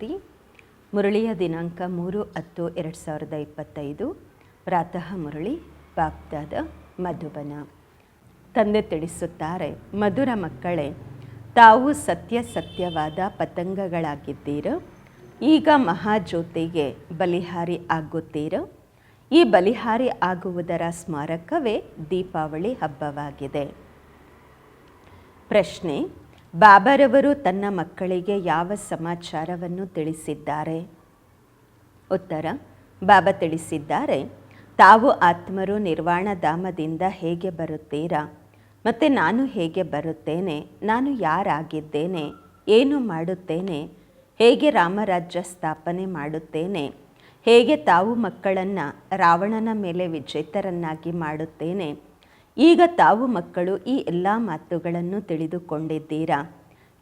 ಶಾಂತಿ ಮುರಳಿಯ ದಿನಾಂಕ ಮೂರು ಹತ್ತು ಎರಡು ಸಾವಿರದ ಇಪ್ಪತ್ತೈದು, ಪ್ರಾತಃ ಮುರಳಿ ಬಾಗ್ದಾದ ಮಧುಬನ. ತಂದೆ ತಿಳಿಸುತ್ತಾರೆ, ಮಧುರ ಮಕ್ಕಳೇ, ತಾವು ಸತ್ಯ ಸತ್ಯವಾದ ಪತಂಗಗಳಾಗಿದ್ದೀರ. ಈಗ ಮಹಾಜ್ಯೋತಿಗೆ ಬಲಿಹಾರಿ ಆಗುತ್ತೀರ. ಈ ಬಲಿಹಾರಿ ಆಗುವುದರ ಸ್ಮಾರಕವೇ ದೀಪಾವಳಿ ಹಬ್ಬವಾಗಿದೆ. ಪ್ರಶ್ನೆ ಬಾಬಾರವರು ತನ್ನ ಮಕ್ಕಳಿಗೆ ಯಾವ ಸಮಾಚಾರವನ್ನು ತಿಳಿಸಿದ್ದಾರೆ? ಉತ್ತರ, ಬಾಬಾ ತಿಳಿಸಿದ್ದಾರೆ, ತಾವು ಆತ್ಮರು ನಿರ್ವಾಣಧಾಮದಿಂದ ಹೇಗೆ ಬರುತ್ತೀರಾ? ಮತ್ತು ನಾನು ಹೇಗೆ ಬರುತ್ತೇನೆ? ನಾನು ಯಾರಾಗಿದ್ದೇನೆ? ಏನು ಮಾಡುತ್ತೇನೆ? ಹೇಗೆ ರಾಮರಾಜ್ಯ ಸ್ಥಾಪನೆ ಮಾಡುತ್ತೇನೆ? ಹೇಗೆ ತಾವು ಮಕ್ಕಳನ್ನು ರಾವಣನ ಮೇಲೆ ವಿಜೇತರನ್ನಾಗಿ ಮಾಡುತ್ತೇನೆ? ಈಗ ತಾವು ಮಕ್ಕಳು ಈ ಎಲ್ಲ ಮಾತುಗಳನ್ನು ತಿಳಿದುಕೊಂಡಿದ್ದೀರಾ?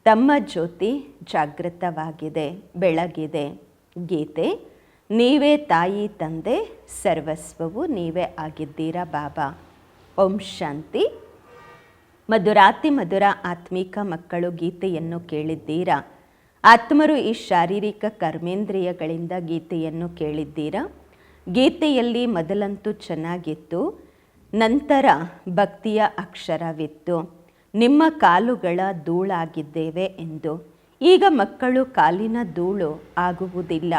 ತಮ್ಮ ಜ್ಯೋತಿ ಜಾಗೃತವಾಗಿದೆ, ಬೆಳಗಿದೆ. ಗೀತೆ, ನೀವೇ ತಾಯಿ, ತಂದೆ, ಸರ್ವಸ್ವವು ನೀವೇ ಆಗಿದ್ದೀರಾ ಬಾಬಾ? ಓಂ ಶಾಂತಿ. ಮಧುರಾತಿ ಮಧುರ ಆತ್ಮಿಕ ಮಕ್ಕಳು ಗೀತೆಯನ್ನು ಕೇಳಿದ್ದೀರಾ? ಆತ್ಮರು ಈ ಶಾರೀರಿಕ ಕರ್ಮೇಂದ್ರಿಯಗಳಿಂದ ಗೀತೆಯನ್ನು ಕೇಳಿದ್ದೀರಾ? ಗೀತೆಯಲ್ಲಿ ಮೊದಲಂತೂ ಚೆನ್ನಾಗಿತ್ತು. ನಂತರ ಭಕ್ತಿಯ ಅಕ್ಷರವಿತ್ತು. ನಿಮ್ಮ ಕಾಲುಗಳ ಧೂಳಾಗಿದ್ದೇವೆ ಎಂದು. ಈಗ ಮಕ್ಕಳು ಕಾಲಿನ ಧೂಳು ಆಗುವುದಿಲ್ಲ.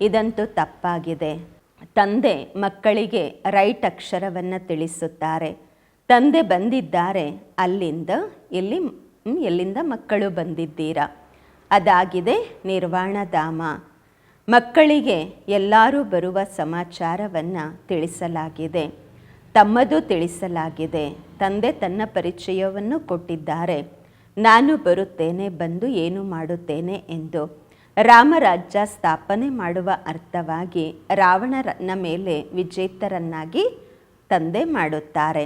ಇದಂತೂ ತಪ್ಪಾಗಿದೆ. ತಂದೆ ಮಕ್ಕಳಿಗೆ ರೈಟ್ ಅಕ್ಷರವನ್ನು ತಿಳಿಸುತ್ತಾರೆ. ತಂದೆ ಬಂದಿದ್ದಾರೆ. ಅಲ್ಲಿಂದ ಎಲ್ಲಿ ಎಲ್ಲಿಂದ ಮಕ್ಕಳು ಬಂದಿದ್ದೀರಾ? ಅದಾಗಿದೆ ನಿರ್ವಾಣಧಾಮ ಮಕ್ಕಳಿಗೆ ಎಲ್ಲರೂ ಬರುವ ಸಮಾಚಾರವನ್ನು ತಿಳಿಸಲಾಗಿದೆ. ತಮ್ಮದು ತಿಳಿಸಲಾಗಿದೆ. ತಂದೆ ತನ್ನ ಪರಿಚಯವನ್ನು ಕೊಟ್ಟಿದ್ದಾರೆ. ನಾನು ಬರುತ್ತೇನೆ, ಬಂದು ಏನು ಮಾಡುತ್ತೇನೆ ಎಂದು. ರಾಮರಾಜ್ಯ ಸ್ಥಾಪನೆ ಮಾಡುವ ಅರ್ಥವಾಗಿ ರಾವಣನ ಮೇಲೆ ವಿಜೇತರನ್ನಾಗಿ ತಂದೆ ಮಾಡುತ್ತಾರೆ.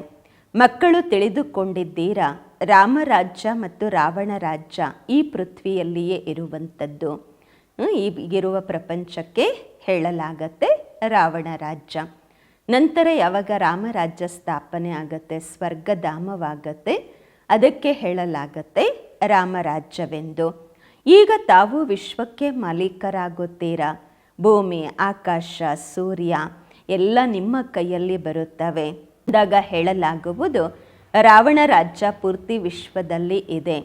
ಮಕ್ಕಳು ತಿಳಿದುಕೊಂಡಿದ್ದೀರಾ, ರಾಮರಾಜ್ಯ ಮತ್ತು ರಾವಣ ರಾಜ್ಯ ಈ ಪೃಥ್ವಿಯಲ್ಲಿಯೇ ಇರುವಂಥದ್ದು? ಈಗಿರುವ ಪ್ರಪಂಚಕ್ಕೆ ಹೇಳಲಾಗತ್ತೆ ರಾವಣ ರಾಜ್ಯ ನಂತರ ಯಾವಾಗ ರಾಮರಾಜ್ಯ ಸ್ಥಾಪನೆ ಆಗತ್ತೆ, ಸ್ವರ್ಗಧಾಮವಾಗತ್ತೆ, ಅದಕ್ಕೆ ಹೇಳಲಾಗತ್ತೆ ರಾಮರಾಜ್ಯವೆಂದು ಈಗ ತಾವು ವಿಶ್ವಕ್ಕೆ ಮಾಲೀಕರಾಗುತ್ತೀರಾ? ಭೂಮಿ, ಆಕಾಶ, ಸೂರ್ಯ ಎಲ್ಲ ನಿಮ್ಮ ಕೈಯಲ್ಲಿ ಬರುತ್ತವೆ. ಅಂದಾಗ ಹೇಳಲಾಗುವುದು, ರಾವಣ ರಾಜ್ಯ ಪೂರ್ತಿ ವಿಶ್ವದಲ್ಲಿ ಇದೆ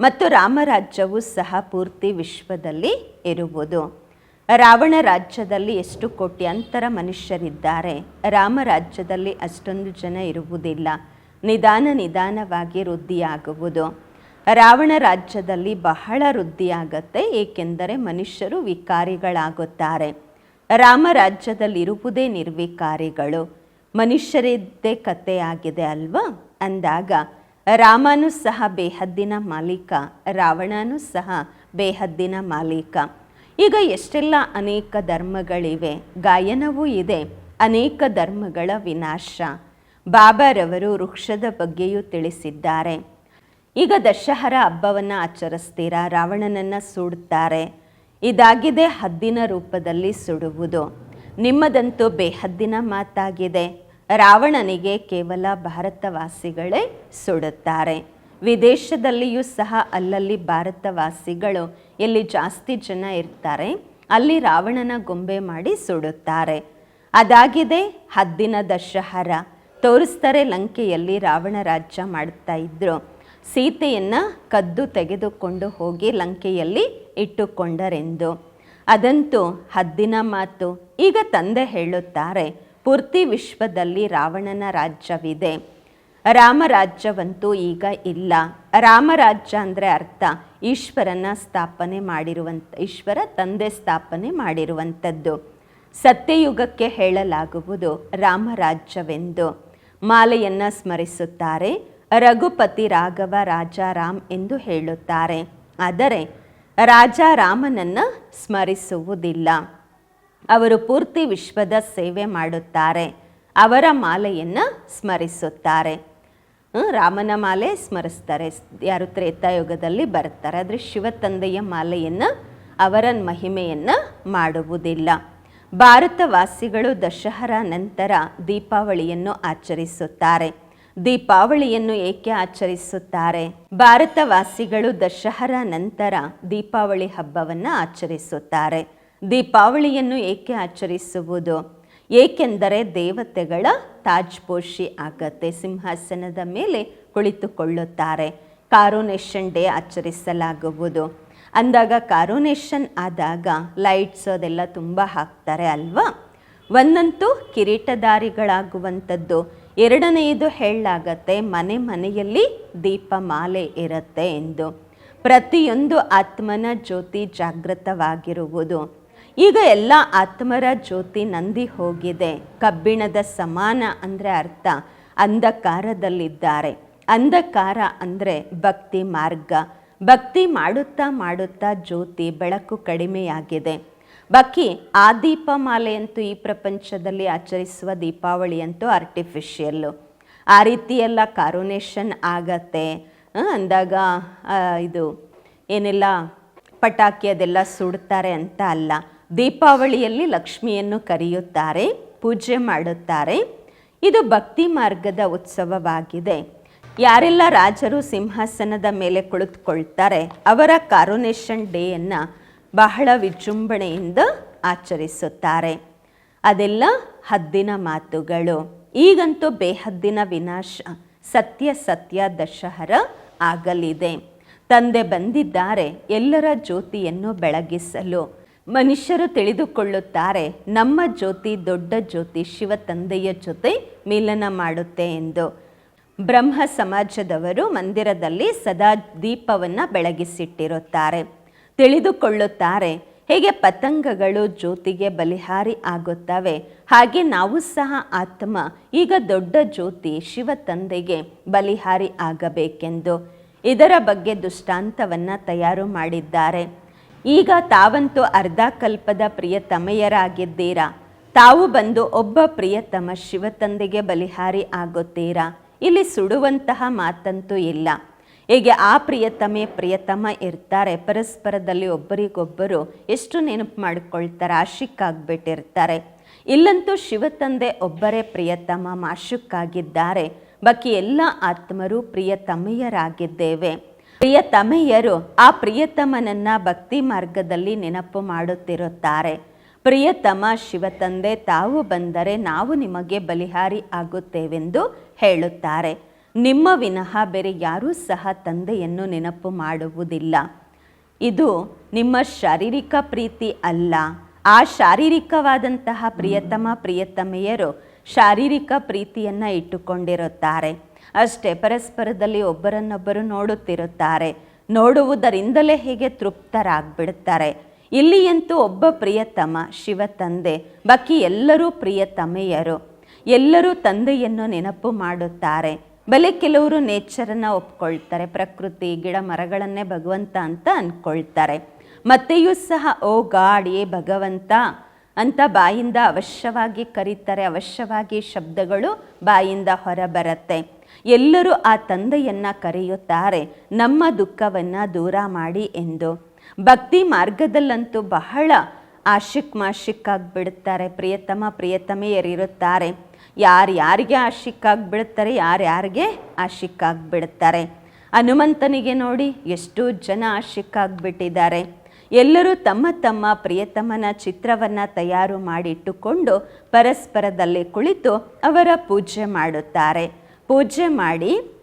ಮತ್ತು ರಾಮರಾಜ್ಯವು ಸಹ ಪೂರ್ತಿ ವಿಶ್ವದಲ್ಲಿ ಇರುವುದು. ರಾವಣ ರಾಜ್ಯದಲ್ಲಿ ಎಷ್ಟು ಕೋಟ್ಯಾಂತರ ಮನುಷ್ಯರಿದ್ದಾರೆ? ರಾಮ ರಾಜ್ಯದಲ್ಲಿ ಅಷ್ಟೊಂದು ಜನ ಇರುವುದಿಲ್ಲ. ನಿಧಾನ ನಿಧಾನವಾಗಿ ವೃದ್ಧಿಯಾಗುವುದು. ರಾವಣ ರಾಜ್ಯದಲ್ಲಿ ಬಹಳ ವೃದ್ಧಿಯಾಗತ್ತೆ, ಏಕೆಂದರೆ ಮನುಷ್ಯರು ವಿಕಾರಿಗಳಾಗುತ್ತಾರೆ. ರಾಮ ರಾಜ್ಯದಲ್ಲಿರುವುದೇ ನಿರ್ವಿಕಾರಿಗಳು. ಮನುಷ್ಯರಿದ್ದೇ ಕಥೆಯಾಗಿದೆ ಅಲ್ವಾ? ಅಂದಾಗ, ರಾಮನೂ ಸಹ ಬೇಹದ್ದಿನ ಮಾಲೀಕ, ರಾವಣನೂ ಸಹ ಬೇಹದ್ದಿನ ಮಾಲೀಕ. ಈಗ ಎಷ್ಟೆಲ್ಲ ಅನೇಕ ಧರ್ಮಗಳಿವೆ, ಗಾಯನವೂ ಇದೆ. ಅನೇಕ ಧರ್ಮಗಳ ವಿನಾಶ. ಬಾಬಾರವರು ವೃಕ್ಷದ ಬಗ್ಗೆಯೂ ತಿಳಿಸಿದ್ದಾರೆ. ಈಗ ದಶಹರ ಹಬ್ಬವನ್ನು ಆಚರಿಸ್ತೀರಾ? ರಾವಣನನ್ನು ಸುಡುತ್ತಾರೆ ಇದಾಗಿದೆ ಹದ್ದಿನ ರೂಪದಲ್ಲಿ ಸುಡುವುದು. ನಿಮ್ಮದಂತೂ ಬೇಹದ್ದಿನ ಮಾತಾಗಿದೆ. ರಾವಣನಿಗೆ ಕೇವಲ ಭಾರತವಾಸಿಗಳೇ ಸುಡುತ್ತಾರೆ. ವಿದೇಶದಲ್ಲಿಯೂ ಸಹ ಅಲ್ಲಲ್ಲಿ ಭಾರತವಾಸಿಗಳು ಎಲ್ಲಿ ಜಾಸ್ತಿ ಜನ ಇರ್ತಾರೆ. ಅಲ್ಲಿ ರಾವಣನ ಗೊಂಬೆ ಮಾಡಿ ಸುಡುತ್ತಾರೆ. ಅದಾಗಿದೆ ಹದ್ದಿನ ದಶಹರ. ತೋರಿಸ್ತಾರೆ ಲಂಕೆಯಲ್ಲಿ ರಾವಣ ರಾಜ್ಯ ಮಾಡ್ತಾ ಇದ್ರು. ಸೀತೆಯನ್ನು ಕದ್ದು ತೆಗೆದುಕೊಂಡು ಹೋಗಿ ಲಂಕೆಯಲ್ಲಿ ಇಟ್ಟುಕೊಂಡರೆಂದು. ಅದಂತೂ ಹದ್ದಿನ ಮಾತು. ಈಗ ತಂದೆ ಹೇಳುತ್ತಾರೆ, ಪೂರ್ತಿ ವಿಶ್ವದಲ್ಲಿ ರಾವಣನ ರಾಜ್ಯವಿದೆ. ರಾಮರಾಜ್ಯವಂತೂ ಈಗ ಇಲ್ಲ. ರಾಮರಾಜ್ಯ ಅಂದರೆ ಅರ್ಥ, ಈಶ್ವರನ ಸ್ಥಾಪನೆ ಮಾಡಿರುವಂಥ ಈಶ್ವರ ತಂದೆ ಸ್ಥಾಪನೆ ಮಾಡಿರುವಂಥದ್ದು. ಸತ್ಯಯುಗಕ್ಕೆ ಹೇಳಲಾಗುವುದು ರಾಮರಾಜ್ಯವೆಂದು. ಮಾಲೆಯನ್ನು ಸ್ಮರಿಸುತ್ತಾರೆ, ರಘುಪತಿ ರಾಘವ ರಾಜಾರಾಮ್ ಎಂದು ಹೇಳುತ್ತಾರೆ. ಆದರೆ ರಾಜಾರಾಮನನ್ನು ಸ್ಮರಿಸುವುದಿಲ್ಲ. ಅವರು ಪೂರ್ತಿ ವಿಶ್ವದ ಸೇವೆ ಮಾಡುತ್ತಾರೆ, ಅವರ ಮಾಲೆಯನ್ನು ಸ್ಮರಿಸುತ್ತಾರೆ. ರಾಮನ ಮಾಲೆ ಸ್ಮರಿಸ್ತಾರೆ. ಯಾರು ತ್ರೇತಾಯುಗದಲ್ಲಿ ಬರ್ತಾರೆ ಆದರೆ ಶಿವ ತಂದೆಯ ಮಾಲೆಯನ್ನು ಅವರ ಮಹಿಮೆಯನ್ನು ಮಾಡುವುದಿಲ್ಲ. ಭಾರತವಾಸಿಗಳು ದಶಹರ ನಂತರ ದೀಪಾವಳಿಯನ್ನು ಆಚರಿಸುತ್ತಾರೆ. ದೀಪಾವಳಿಯನ್ನು ಏಕೆ ಆಚರಿಸುತ್ತಾರೆ? ಭಾರತವಾಸಿಗಳು ದಶಹರ ನಂತರ ದೀಪಾವಳಿ ಹಬ್ಬವನ್ನು ಆಚರಿಸುತ್ತಾರೆ. ದೀಪಾವಳಿಯನ್ನು ಏಕೆ ಆಚರಿಸುವುದು? ಏಕೆಂದರೆ ದೇವತೆಗಳ ತಾಜ್ಪೋಷಿ ಆಗತ್ತೆ ಸಿಂಹಾಸನದ ಮೇಲೆ ಕುಳಿತುಕೊಳ್ಳುತ್ತಾರೆ. ಕಾರೋನೇಷನ್ ಡೇ ಆಚರಿಸಲಾಗುವುದು. ಅಂದಾಗ ಕಾರೋನೇಷನ್ ಆದಾಗ ಲೈಟ್ಸ್ ಅದೆಲ್ಲ ತುಂಬ ಹಾಕ್ತಾರೆ ಅಲ್ವಾ? ಒಂದಂತೂ ಕಿರೀಟಧಾರಿಗಳಾಗುವಂಥದ್ದು. ಎರಡನೆಯದು ಹೇಳಲಾಗತ್ತೆ, ಮನೆ ಮನೆಯಲ್ಲಿ ದೀಪಮಾಲೆ ಇರುತ್ತೆ ಎಂದು. ಪ್ರತಿಯೊಂದು ಆತ್ಮನ ಜ್ಯೋತಿ ಜಾಗೃತವಾಗಿರುವುದು. ಈಗ ಎಲ್ಲ ಆತ್ಮರ ಜ್ಯೋತಿ ನಂದಿ ಹೋಗಿದೆ. ಕಬ್ಬಿಣದ ಸಮಾನ ಅಂದರೆ ಅರ್ಥ. ಅಂಧಕಾರದಲ್ಲಿದ್ದಾರೆ. ಅಂಧಕಾರ ಅಂದರೆ ಭಕ್ತಿ ಮಾರ್ಗ. ಭಕ್ತಿ ಮಾಡುತ್ತಾ ಮಾಡುತ್ತಾ ಜ್ಯೋತಿ ಬೆಳಕು ಕಡಿಮೆಯಾಗಿದೆ. ಬಾಕಿ, ಆ ದೀಪಮಾಲೆಯಂತೂ ಈ ಪ್ರಪಂಚದಲ್ಲಿ ಆಚರಿಸುವ ದೀಪಾವಳಿಯಂತೂ ಆರ್ಟಿಫಿಷಿಯಲ್ಲು ಆ ರೀತಿ ಎಲ್ಲ ಕಾರೋನೇಷನ್ ಆಗತ್ತೆ ಅಂದಾಗ ಇದು, ಏನೆಲ್ಲ ಪಟಾಕಿ ಅದೆಲ್ಲ ಸುಡ್ತಾರೆ ಅಂತ ಅಲ್ಲ. ದೀಪಾವಳಿಯಲ್ಲಿ ಲಕ್ಷ್ಮಿಯನ್ನು ಕರೆಯುತ್ತಾರೆ, ಪೂಜೆ ಮಾಡುತ್ತಾರೆ. ಇದು ಭಕ್ತಿ ಮಾರ್ಗದ ಉತ್ಸವವಾಗಿದೆ. ಯಾರೆಲ್ಲ ರಾಜರು ಸಿಂಹಾಸನದ ಮೇಲೆ ಕುಳಿತುಕೊಳ್ತಾರೆ, ಅವರ ಕಾರೋನೇಷನ್ ಡೇಯನ್ನು ಬಹಳ ವಿಜೃಂಭಣೆಯಿಂದ ಆಚರಿಸುತ್ತಾರೆ. ಅದೆಲ್ಲ ಹದ್ದಿನ ಮಾತುಗಳು. ಈಗಂತೂ ಬೇಹದ್ದಿನ ವಿನಾಶ, ಸತ್ಯ ಸತ್ಯ ದಶಹರ ಆಗಲಿದೆ. ತಂದೆ ಬಂದಿದ್ದಾರೆ, ಎಲ್ಲರ ಜ್ಯೋತಿಯನ್ನು ಬೆಳಗಿಸಲು. ಮನುಷ್ಯರು ತಿಳಿದುಕೊಳ್ಳುತ್ತಾರೆ, ನಮ್ಮ ಜ್ಯೋತಿ ದೊಡ್ಡ ಜ್ಯೋತಿ, ಶಿವ ತಂದೆಯ ಜೊತೆ ಮಿಲನ ಮಾಡುತ್ತೆ ಎಂದು. ಬ್ರಹ್ಮ ಸಮಾಜದವರು ಮಂದಿರದಲ್ಲಿ ಸದಾ ದೀಪವನ್ನು ಬೆಳಗಿಸಿಟ್ಟಿರುತ್ತಾರೆ. ತಿಳಿದುಕೊಳ್ಳುತ್ತಾರೆ, ಹೇಗೆ ಪತಂಗಗಳು ಜ್ಯೋತಿಗೆ ಬಲಿಹಾರಿ ಆಗುತ್ತವೆ, ಹಾಗೆ ನಾವು ಸಹ ಆತ್ಮ, ಈಗ ದೊಡ್ಡ ಜ್ಯೋತಿ, ಶಿವ ತಂದೆಗೆ ಬಲಿಹಾರಿ ಆಗಬೇಕೆಂದು. ಇದರ ಬಗ್ಗೆ ದುಷ್ಟಾಂತವನ್ನು ತಯಾರು ಮಾಡಿದ್ದಾರೆ. ಈಗ ತಾವಂತೂ ಅರ್ಧಕಲ್ಪದ ಪ್ರಿಯತಮೆಯರಾಗಿದ್ದೀರಾ ತಾವು ಬಂದು ಒಬ್ಬ ಪ್ರಿಯತಮ ಶಿವತಂದೆಗೆ ಬಲಿಹಾರಿ ಆಗುತ್ತೀರಾ? ಇಲ್ಲಿ ಸುಡುವಂತಹ ಮಾತಂತೂ ಇಲ್ಲ. ಹೀಗೆ ಆ ಪ್ರಿಯತಮೆ ಪ್ರಿಯತಮ ಇರ್ತಾರೆ, ಪರಸ್ಪರದಲ್ಲಿ ಒಬ್ಬರಿಗೊಬ್ಬರು ಎಷ್ಟು ನೆನಪು ಮಾಡಿಕೊಳ್ತಾರೆ, ಆಶಿಕ್ಕಾಗ್ಬಿಟ್ಟಿರ್ತಾರೆ. ಇಲ್ಲಂತೂ ಶಿವತಂದೆ ಒಬ್ಬರೇ ಪ್ರಿಯತಮ ಮಾಶುಕ್ಕಾಗಿದ್ದಾರೆ. ಬಾಕಿ ಎಲ್ಲ ಆತ್ಮರು ಪ್ರಿಯತಮೆಯರಾಗಿದ್ದೇವೆ ಪ್ರಿಯತಮೆಯರು ಆ ಪ್ರಿಯತಮನನ್ನ ಭಕ್ತಿ ಮಾರ್ಗದಲ್ಲಿ ನೆನಪು ಮಾಡುತ್ತಿರುತ್ತಾರೆ. ಪ್ರಿಯತಮ ಶಿವತಂದೆ ತಾವು ಬಂದರೆ ನಾವು ನಿಮಗೆ ಬಲಿಹಾರಿ ಆಗುತ್ತೇವೆಂದು ಹೇಳುತ್ತಾರೆ. ನಿಮ್ಮ ವಿನಃ ಬೇರೆ ಯಾರೂ ಸಹ ತಂದೆಯನ್ನು ನೆನಪು ಮಾಡುವುದಿಲ್ಲ. ಇದು ನಿಮ್ಮ ಶಾರೀರಿಕ ಪ್ರೀತಿ ಅಲ್ಲ. ಆ ಶಾರೀರಿಕವಾದಂತಹ ಪ್ರಿಯತಮ, ಪ್ರಿಯತಮೆಯರು ಶಾರೀರಿಕ ಪ್ರೀತಿಯನ್ನು ಇಟ್ಟುಕೊಂಡಿರುತ್ತಾರೆ. ಅಷ್ಟೇ ಪರಸ್ಪರದಲ್ಲಿ ಒಬ್ಬರನ್ನೊಬ್ಬರು ನೋಡುತ್ತಿರುತ್ತಾರೆ. ನೋಡುವುದರಿಂದಲೇ ಹೇಗೆ ತೃಪ್ತರಾಗ್ಬಿಡುತ್ತಾರೆ ಇಲ್ಲಿಯಂತೂ ಒಬ್ಬ ಪ್ರಿಯತಮ ಶಿವ ತಂದೆ, ಬಾಕಿ ಎಲ್ಲರೂ ಪ್ರಿಯತಮೆಯರು. ಎಲ್ಲರೂ ತಂದೆಯನ್ನು ನೆನಪು ಮಾಡುತ್ತಾರೆ. ಬಲೆ ಕೆಲವರು ನೇಚರನ್ನು ಒಪ್ಕೊಳ್ತಾರೆ, ಪ್ರಕೃತಿ, ಗಿಡ ಮರಗಳನ್ನೇ ಭಗವಂತ ಅಂತ ಅಂದ್ಕೊಳ್ತಾರೆ ಮತ್ತೆಯೂ ಸಹ, ಓ ಗಾಡ್ ಏ ಭಗವಂತ ಅಂತ ಬಾಯಿಂದ ಅವಶ್ಯವಾಗಿ ಕರೀತಾರೆ. ಅವಶ್ಯವಾಗಿ ಶಬ್ದಗಳು ಬಾಯಿಂದ ಹೊರಬರತ್ತೆ. ಎಲ್ಲರೂ ಆ ತಂದೆಯನ್ನು ಕರೆಯುತ್ತಾರೆ. ನಮ್ಮ ದುಃಖವನ್ನು ದೂರ ಮಾಡಿ ಎಂದು. ಭಕ್ತಿ ಮಾರ್ಗದಲ್ಲಂತೂ ಬಹಳ ಆಶಿಕ್ ಮಾಶಿಕ್ ಆಗಿಬಿಡುತ್ತಾರೆ ಪ್ರಿಯತಮ ಪ್ರಿಯತಮೆಯರಿರುತ್ತಾರೆ. ಯಾರು ಯಾರಿಗೆ ಆಶಿಕ್ ಆಗಿಬಿಡುತ್ತಾರೆ ಯಾರ್ಯಾರಿಗೆ ಆಶಿಕ್ ಆಗಿಬಿಡುತ್ತಾರೆ ಹನುಮಂತನಿಗೆ ನೋಡಿ ಎಷ್ಟು ಜನ ಆಶಿಕ್ ಆಗಿಬಿಟ್ಟಿದ್ದಾರೆ. ಎಲ್ಲರೂ ತಮ್ಮ ತಮ್ಮ ಪ್ರಿಯತಮನ ಚಿತ್ರವನ್ನು ತಯಾರು ಮಾಡಿಟ್ಟುಕೊಂಡು ಪರಸ್ಪರದಲ್ಲಿ ಕುಳಿತು ಅವರ ಪೂಜೆ ಮಾಡುತ್ತಾರೆ. ಪೂಜೆ ಮಾಡಿ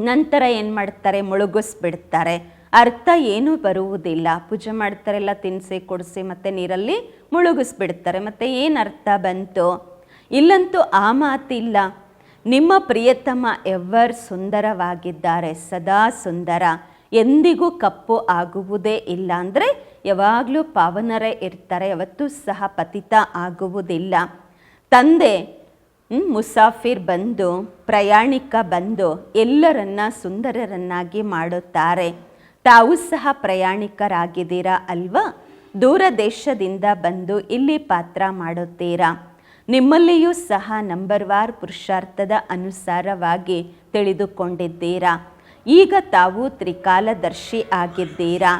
ನಂತರ ಏನು ಮಾಡ್ತಾರೆ? ಮುಳುಗಿಸ್ಬಿಡ್ತಾರೆ. ಅರ್ಥ ಏನೂ ಬರುವುದಿಲ್ಲ. ಪೂಜೆ ಮಾಡ್ತಾರೆಲ್ಲ ತಿನ್ನಿಸಿ ಕೊಡಿಸಿ ಮತ್ತು ನೀರಲ್ಲಿ ಮುಳುಗಿಸ್ಬಿಡ್ತಾರೆ. ಮತ್ತು ಏನು ಅರ್ಥ ಬಂತು? ಇಲ್ಲಂತೂ ಆ ಮಾತಿಲ್ಲ. ನಿಮ್ಮ ಪ್ರಿಯತಮ ಎವರ್ ಸುಂದರವಾಗಿದ್ದಾರೆ? ಸದಾ ಸುಂದರ. ಎಂದಿಗೂ ಕಪ್ಪು ಆಗುವುದೇ ಇಲ್ಲ ಅಂದರೆ ಯಾವಾಗಲೂ ಪಾವನರೇ ಇರ್ತಾರೆ, ಯಾವತ್ತೂ ಸಹ ಪತಿತ ಆಗುವುದಿಲ್ಲ. ತಂದೆ ಮುಸಾಫಿರ್ ಬಂದು, ಪ್ರಯಾಣಿಕ ಬಂದು ಎಲ್ಲರನ್ನ ಸುಂದರರನ್ನಾಗಿ ಮಾಡುತ್ತಾರೆ. ತಾವು ಸಹ ಪ್ರಯಾಣಿಕರಾಗಿದ್ದೀರಾ ಅಲ್ವಾ? ದೂರ ದೇಶದಿಂದ ಬಂದು ಇಲ್ಲಿ ಪಾತ್ರ ಮಾಡುತ್ತೀರಾ? ನಿಮ್ಮಲ್ಲಿಯೂ ಸಹ ನಂಬರ್ ವಾರ್ ಪುರುಷಾರ್ಥದ ಅನುಸಾರವಾಗಿ ತಿಳಿದುಕೊಂಡಿದ್ದೀರಾ? ಈಗ ತಾವು ತ್ರಿಕಾಲದರ್ಶಿ ಆಗಿದ್ದೀರಾ?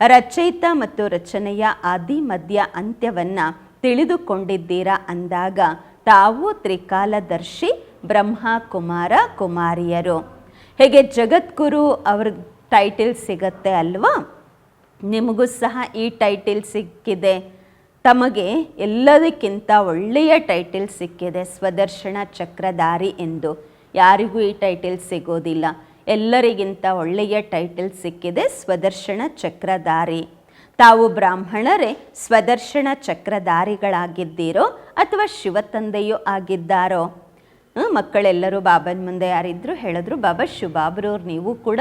ರಚಯಿತ ಮತ್ತು ರಚನೆಯ ಆದಿ ಮಧ್ಯ ಅಂತ್ಯವನ್ನು ತಿಳಿದುಕೊಂಡಿದ್ದೀರಾ ಅಂದಾಗ ತಾವು ತ್ರಿಕಾಲದರ್ಶಿ ಬ್ರಹ್ಮ ಕುಮಾರ ಕುಮಾರಿಯರು. ಹೇಗೆ ಜಗದ್ಗುರು ಅವ್ರ ಟೈಟಿಲ್ ಸಿಗತ್ತೆ ಅಲ್ವಾ? ನಿಮಗೂ ಸಹ ಈ ಟೈಟಿಲ್ ಸಿಕ್ಕಿದೆ. ತಮಗೆ ಎಲ್ಲದಕ್ಕಿಂತ ಒಳ್ಳೆಯ ಟೈಟಲ್ ಸಿಕ್ಕಿದೆ, ಸ್ವದರ್ಶನ ಚಕ್ರಧಾರಿ ಎಂದು. ಯಾರಿಗೂ ಈ ಟೈಟಲ್ ಸಿಗೋದಿಲ್ಲ. ಎಲ್ಲರಿಗಿಂತ ಒಳ್ಳೆಯ ಟೈಟಲ್ ಸಿಕ್ಕಿದೆ ಸ್ವದರ್ಶನ ಚಕ್ರಧಾರಿ. ತಾವು ಬ್ರಾಹ್ಮಣರೇ, ಸ್ವದರ್ಶನ ಚಕ್ರಧಾರಿಗಳಾಗಿದ್ದೀರೋ ಅಥವಾ ಶಿವತಂದೆಯೂ ಆಗಿದ್ದಾರೋ? ಮಕ್ಕಳೆಲ್ಲರೂ ಬಾಬನ ಮುಂದೆ ಯಾರಿದ್ರು ಹೇಳಿದ್ರು, ಬಾಬಾ ಶಿವಬಾಬ್ರವ್ರು ನೀವು ಕೂಡ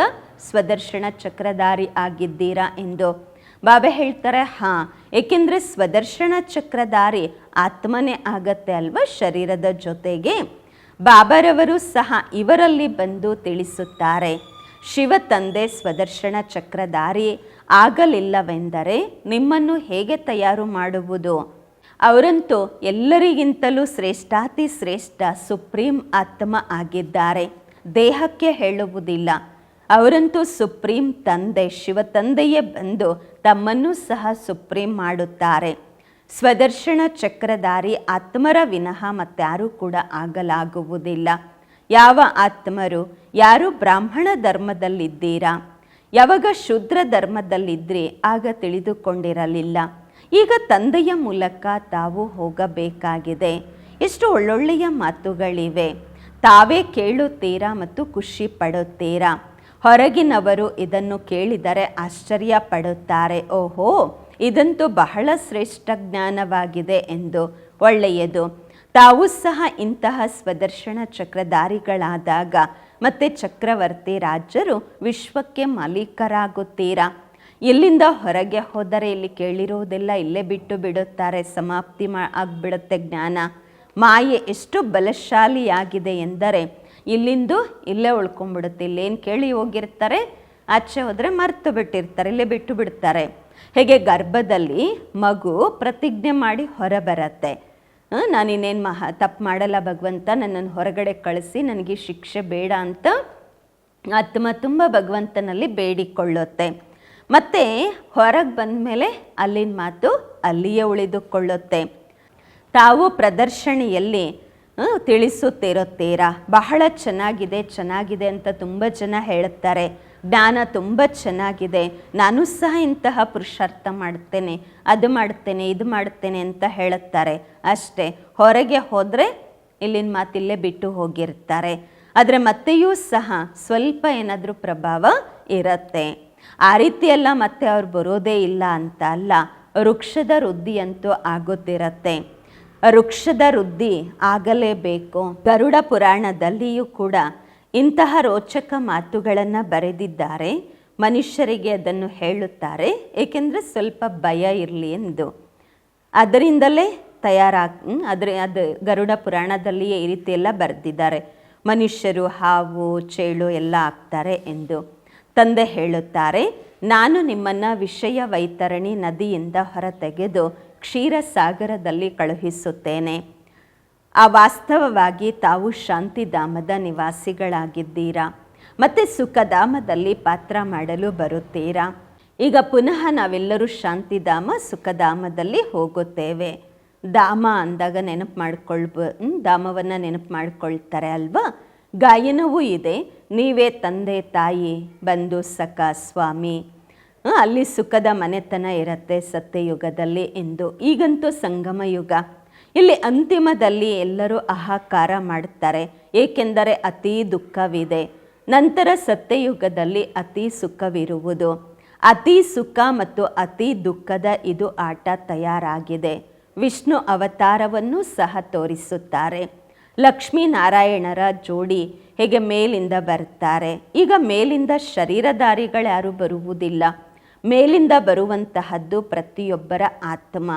ಸ್ವದರ್ಶನ ಚಕ್ರಧಾರಿ ಆಗಿದ್ದೀರಾ? ಎಂದು. ಬಾಬಾ ಹೇಳ್ತಾರೆ, ಹಾಂ, ಏಕೆಂದರೆ ಸ್ವದರ್ಶನ ಚಕ್ರಧಾರಿ ಆತ್ಮನೇ ಆಗತ್ತೆ ಅಲ್ವಾ ಶರೀರದ ಜೊತೆಗೆ? ಬಾಬಾರವರು ಸಹ ಇವರಲ್ಲಿ ಬಂದು ತಿಳಿಸುತ್ತಾರೆ, ಶಿವ ತಂದೆ ಸ್ವದರ್ಶನ ಚಕ್ರಧಾರಿ ಆಗಲಿಲ್ಲವೆಂದರೆ ನಿಮ್ಮನ್ನು ಹೇಗೆ ತಯಾರು ಮಾಡುವುದು? ಅವರಂತೂ ಎಲ್ಲರಿಗಿಂತಲೂ ಶ್ರೇಷ್ಠಾತಿ ಶ್ರೇಷ್ಠ ಸುಪ್ರೀಂ ಆತ್ಮ ಆಗಿದ್ದಾರೆ, ದೇಹಕ್ಕೆ ಹೇಳುವುದಿಲ್ಲ. ಅವರಂತೂ ಸುಪ್ರೀಂ ತಂದೆ, ಶಿವ ತಂದೆಯೇ ಬಂದು ತಮ್ಮನ್ನು ಸಹ ಸುಪ್ರೀಂ ಮಾಡುತ್ತಾರೆ. ಸ್ವದರ್ಶನ ಚಕ್ರಧಾರಿ ಆತ್ಮರ ವಿನಃ ಮತ್ತಾರೂ ಕೂಡ ಆಗಲಾಗುವುದಿಲ್ಲ. ಯಾವ ಆತ್ಮರು, ಯಾರು ಬ್ರಾಹ್ಮಣ ಧರ್ಮದಲ್ಲಿದ್ದೀರಾ? ಯಾವಾಗ ಶೂದ್ರ ಧರ್ಮದಲ್ಲಿದ್ದರೆ ಆಗ ತಿಳಿದುಕೊಂಡಿರಲಿಲ್ಲ. ಈಗ ತಂದೆಯ ಮೂಲಕ ತಾವು ಹೋಗಬೇಕಾಗಿದೆ. ಎಷ್ಟು ಒಳ್ಳೊಳ್ಳೆಯ ಮಾತುಗಳಿವೆ. ತಾವೇ ಕೇಳುತ್ತೀರಾ ಮತ್ತು ಖುಷಿ ಪಡುತ್ತೀರಾ? ಹೊರಗಿನವರು ಇದನ್ನು ಕೇಳಿದರೆ ಆಶ್ಚರ್ಯ ಪಡುತ್ತಾರೆ. ಓಹೋ! ಇದಂತೂ ಬಹಳ ಶ್ರೇಷ್ಠ ಜ್ಞಾನವಾಗಿದೆ ಎಂದು ಒಳ್ಳೆಯದು. ತಾವು ಸಹ ಇಂತಹ ಸ್ವದರ್ಶನ ಚಕ್ರಧಾರಿಗಳಾದಾಗ ಮತ್ತೆ ಚಕ್ರವರ್ತಿ ರಾಜರು ವಿಶ್ವಕ್ಕೆ ಮಾಲೀಕರಾಗುತ್ತೀರಾ? ಇಲ್ಲಿಂದ ಹೊರಗೆ ಹೋದರೆ ಇಲ್ಲಿ ಕೇಳಿರುವುದೆಲ್ಲ, ಇಲ್ಲೇ ಬಿಟ್ಟು ಬಿಡುತ್ತಾರೆ, ಸಮಾಪ್ತಿ ಮಾ ಆಗಿಬಿಡುತ್ತೆ ಜ್ಞಾನ. ಮಾಯೆ ಎಷ್ಟು ಬಲಶಾಲಿಯಾಗಿದೆ ಎಂದರೆ ಇಲ್ಲಿಂದು ಇಲ್ಲೇ ಉಳ್ಕೊಂಡ್ಬಿಡುತ್ತೆ, ಇಲ್ಲೇನು ಕೇಳಿ ಹೋಗಿರ್ತಾರೆ ಆಚೆ ಹೋದರೆ ಮರೆತು ಬಿಟ್ಟಿರ್ತಾರೆ, ಇಲ್ಲೇ ಬಿಟ್ಟು ಬಿಡ್ತಾರೆ. ಹೇಗೆ ಗರ್ಭದಲ್ಲಿ ಮಗು ಪ್ರತಿಜ್ಞೆ ಮಾಡಿ ಹೊರಬರತ್ತೆ ನಾನು ಇನ್ನೇನು ಮಹಾ ತಪ್ಪು ಮಾಡಲ್ಲ ಭಗವಂತ, ನನ್ನನ್ನು ಹೊರಗಡೆ ಕಳಿಸಿ, ನನಗೆ ಶಿಕ್ಷೆ ಬೇಡ ಅಂತ ಆತ್ಮ ತುಂಬ ಭಗವಂತನಲ್ಲಿ ಬೇಡಿಕೊಳ್ಳುತ್ತೆ. ಮತ್ತು ಹೊರಗೆ ಬಂದ ಮೇಲೆ ಅಲ್ಲಿನ ಮಾತು ಅಲ್ಲಿಯೇ ಉಳಿದುಕೊಳ್ಳುತ್ತೆ. ತಾವು ಪ್ರದರ್ಶನಿಯಲ್ಲಿ ತಿಳಿಸುತ್ತಿರುತ್ತೀರಾ ಬಹಳ ಚೆನ್ನಾಗಿದೆ ಚೆನ್ನಾಗಿದೆ ಅಂತ ತುಂಬ ಜನ ಹೇಳುತ್ತಾರೆ. ಜ್ಞಾನ ತುಂಬ ಚೆನ್ನಾಗಿದೆ. ನಾನು ಸಹ ಇಂತಹ ಪುರುಷಾರ್ಥ ಮಾಡ್ತೇನೆ, ಅದು ಮಾಡ್ತೇನೆ, ಇದು ಮಾಡ್ತೇನೆ ಅಂತ ಹೇಳುತ್ತಾರೆ. ಅಷ್ಟೇ, ಹೊರಗೆ ಹೋದರೆ ಇಲ್ಲಿನ ಮಾತಿಲ್ಲೇ ಬಿಟ್ಟು ಹೋಗಿರ್ತಾರೆ. ಆದರೆ ಮತ್ತೆಯೂ ಸಹ ಸ್ವಲ್ಪ ಏನಾದರೂ ಪ್ರಭಾವ ಇರುತ್ತೆ. ಆ ರೀತಿಯೆಲ್ಲ ಮತ್ತೆ ಅವ್ರು ಬರೋದೇ ಇಲ್ಲ ಅಂತ ಅಲ್ಲ. ವೃಕ್ಷದ ವೃದ್ಧಿಯಂತೂ ಆಗುತ್ತಿರತ್ತೆ ವೃಕ್ಷದ ವೃದ್ಧಿ ಆಗಲೇಬೇಕು. ಗರುಡ ಪುರಾಣದಲ್ಲಿಯೂ ಕೂಡ ಇಂತಹ ರೋಚಕ ಮಾತುಗಳನ್ನು ಬರೆದಿದ್ದಾರೆ. ಮನುಷ್ಯರಿಗೆ ಅದನ್ನು ಹೇಳುತ್ತಾರೆ. ಏಕೆಂದರೆ ಸ್ವಲ್ಪ ಭಯ ಇರಲಿ ಎಂದು. ಅದರಿಂದಲೇ ತಯಾರಾಗಿ ಅದರ, ಅದು ಗರುಡ ಪುರಾಣದಲ್ಲಿಯೇ ಈ ರೀತಿ ಎಲ್ಲ ಬರೆದಿದ್ದಾರೆ. ಮನುಷ್ಯರು ಹಾವು, ಚೇಳು ಎಲ್ಲ ಆಗ್ತಾರೆ ಎಂದು ತಂದೆ ಹೇಳುತ್ತಾರೆ. ನಾನು ನಿಮ್ಮನ್ನು ವಿಷಯ ವೈತರಣಿ ನದಿಯಿಂದ ಹೊರತೆಗೆದು ಕ್ಷೀರಸಾಗರದಲ್ಲಿ ಕಳುಹಿಸುತ್ತೇನೆ. ಆ ವಾಸ್ತವವಾಗಿ ತಾವು ಶಾಂತಿಧಾಮದ ನಿವಾಸಿಗಳಾಗಿದ್ದೀರಾ? ಮತ್ತು ಸುಖಧಾಮದಲ್ಲಿ ಪಾತ್ರ ಮಾಡಲು ಬರುತ್ತೀರಾ? ಈಗ ಪುನಃ ನಾವೆಲ್ಲರೂ ಶಾಂತಿಧಾಮ, ಸುಖಧಾಮದಲ್ಲಿ ಹೋಗುತ್ತೇವೆ. ಧಾಮ ಅಂದಾಗ ನೆನಪು ಮಾಡ್ಕೊಳ್ಬ ಧಾಮವನ್ನು ನೆನಪು ಮಾಡ್ಕೊಳ್ತಾರೆ ಅಲ್ವಾ? ಗಾಯನವೂ ಇದೆ. ನೀವೇ ತಂದೆ ತಾಯಿ, ಬಂಧು ಸಖ, ಸ್ವಾಮಿ. ಅಲ್ಲಿ ಸುಖದ ಮನೆತನ ಇರುತ್ತೆ ಸತ್ಯಯುಗದಲ್ಲಿ ಎಂದು. ಈಗಂತೂ ಸಂಗಮ ಯುಗ. ಇಲ್ಲಿ ಅಂತಿಮದಲ್ಲಿ ಎಲ್ಲರೂ ಅಹಾಕಾರ ಮಾಡುತ್ತಾರೆ. ಏಕೆಂದರೆ ಅತೀ ದುಃಖವಿದೆ. ನಂತರ ಸತ್ಯಯುಗದಲ್ಲಿ ಅತಿ ಸುಖವಿರುವುದು. ಅತಿ ಸುಖ ಮತ್ತು ಅತಿ ದುಃಖದ ಇದು ಆಟ ತಯಾರಾಗಿದೆ. ವಿಷ್ಣು ಅವತಾರವನ್ನು ಸಹ ತೋರಿಸುತ್ತಾರೆ. ಲಕ್ಷ್ಮೀನಾರಾಯಣರ ಜೋಡಿ ಹೇಗೆ ಮೇಲಿಂದ ಬರ್ತಾರೆ. ಈಗ ಮೇಲಿಂದ ಶರೀರಧಾರಿಗಳು ಯಾರೂ ಬರುವುದಿಲ್ಲ. ಮೇಲಿಂದ ಬರುವಂತಹದ್ದು ಪ್ರತಿಯೊಬ್ಬರ ಆತ್ಮ.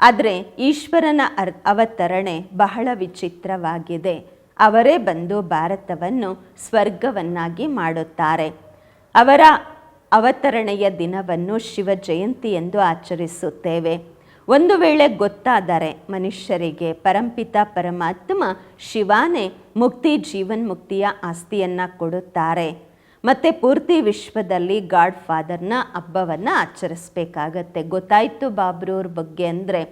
ಆದರೆ ಈಶ್ವರನ ಅರ್, ಅವತರಣೆ ಬಹಳ ವಿಚಿತ್ರವಾಗಿದೆ. ಅವರೇ ಬಂದು ಭಾರತವನ್ನು ಸ್ವರ್ಗವನ್ನಾಗಿ ಮಾಡುತ್ತಾರೆ. ಅವರ ಅವತರಣೆಯ ದಿನವನ್ನು ಶಿವ ಜಯಂತಿ ಎಂದು ಆಚರಿಸುತ್ತೇವೆ. ಒಂದು ವೇಳೆ ಗೊತ್ತಾದರೆ ಮನುಷ್ಯರಿಗೆ ಪರಂಪಿತ ಪರಮಾತ್ಮ ಶಿವಾನೇ ಮುಕ್ತಿ ಜೀವನ್ಮುಕ್ತಿಯ ಆಸ್ತಿಯನ್ನು ಕೊಡುತ್ತಾರೆ. ಮತ್ತು ಪೂರ್ತಿ ವಿಶ್ವದಲ್ಲಿ ಗಾಡ್ ಫಾದರ್ನ ಹಬ್ಬವನ್ನು ಆಚರಿಸ್ಬೇಕಾಗತ್ತೆ. ಗೊತ್ತಾಯಿತು ಬಾಬ್ರೂರ್ ಬಗ್ಗೆ ಅಂದರೆ